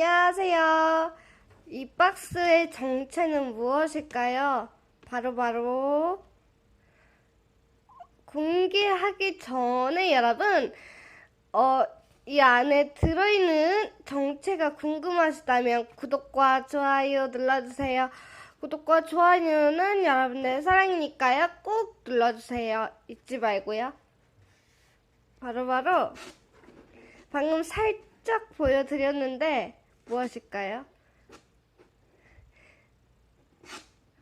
안녕하세요. 이 박스의 정체는 무엇일까요? 바로 바로 공개하기 전에 여러분, 어, 이 안에 들어있는 정체가 궁금하시다면 구독과 좋아요 눌러주세요. 구독과 좋아요는 여러분들의 사랑이니까요. 꼭 눌러주세요. 잊지 말고요. 바로바로 방금 살짝 보여드렸는데 무엇일까요?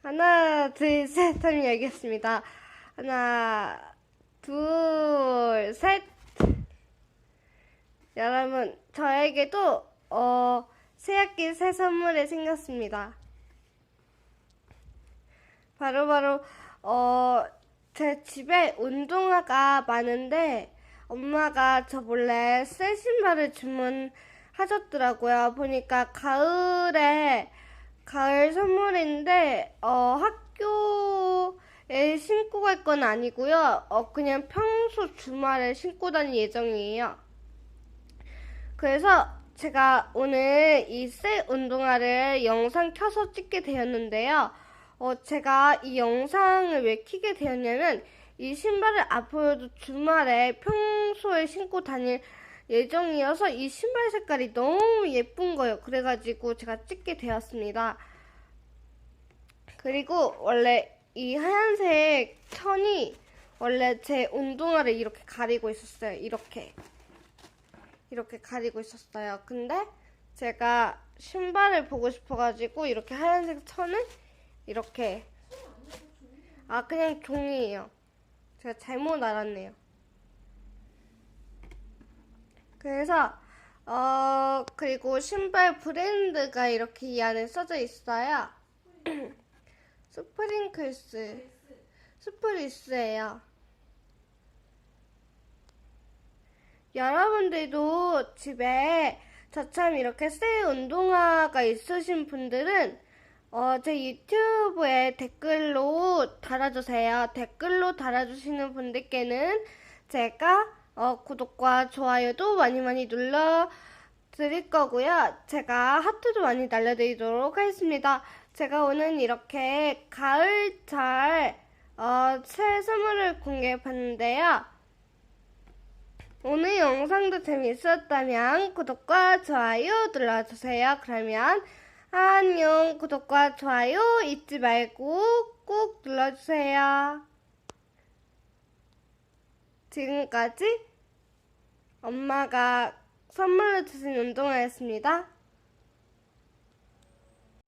하나, 둘, 셋 하면 여기겠습니다. 하나, 둘, 셋. 여러분, 저에게도 어, 새학기 새 선물이 생겼습니다. 바로바로 어, 제 집에 운동화가 많은데 엄마가 저 몰래 새 신발을 주문 하셨더라고요. 보니까 가을에 가을 선물인데 어, 학교에 신고 갈 건 아니고요. 어, 그냥 평소 주말에 신고 다닐 예정이에요. 그래서 제가 오늘 이새 운동화를 영상 켜서 찍게 되었는데요. 어, 제가 이 영상을 왜 키게 되었냐면 이 신발을 앞으로도 주말에 평소에 신고 다닐 예정이어서 이 신발 색깔이 너무 예쁜 거예요. 그래가지고 제가 찍게 되었습니다. 그리고 원래 이 하얀색 천이 원래 제 운동화를 이렇게 가리고 있었어요. 이렇게. 이렇게 가리고 있었어요. 근데 제가 신발을 보고 싶어가지고 이렇게 하얀색 천을 이렇게 아 그냥 종이에요. 제가 잘못 알았네요. 그래서 어 그리고 신발 브랜드가 이렇게 이 안에 써져 있어요. 스프링클스 스프리스예요. 여러분들도 집에 저처럼 이렇게 새 운동화가 있으신 분들은 어, 제 유튜브에 댓글로 달아주세요. 댓글로 달아주시는 분들께는 제가 어, 구독과 좋아요도 많이 많이 눌러 드릴 거고요. 제가 하트도 많이 날려드리도록 하겠습니다. 제가 오늘 이렇게 가을철 어, 새 선물을 공개해 봤는데요. 오늘 영상도 재미있었다면 구독과 좋아요 눌러주세요. 그러면 안녕 구독과 좋아요 잊지 말고 꼭 눌러주세요. 지금까지 엄마가 선물로 주신 운동화였습니다.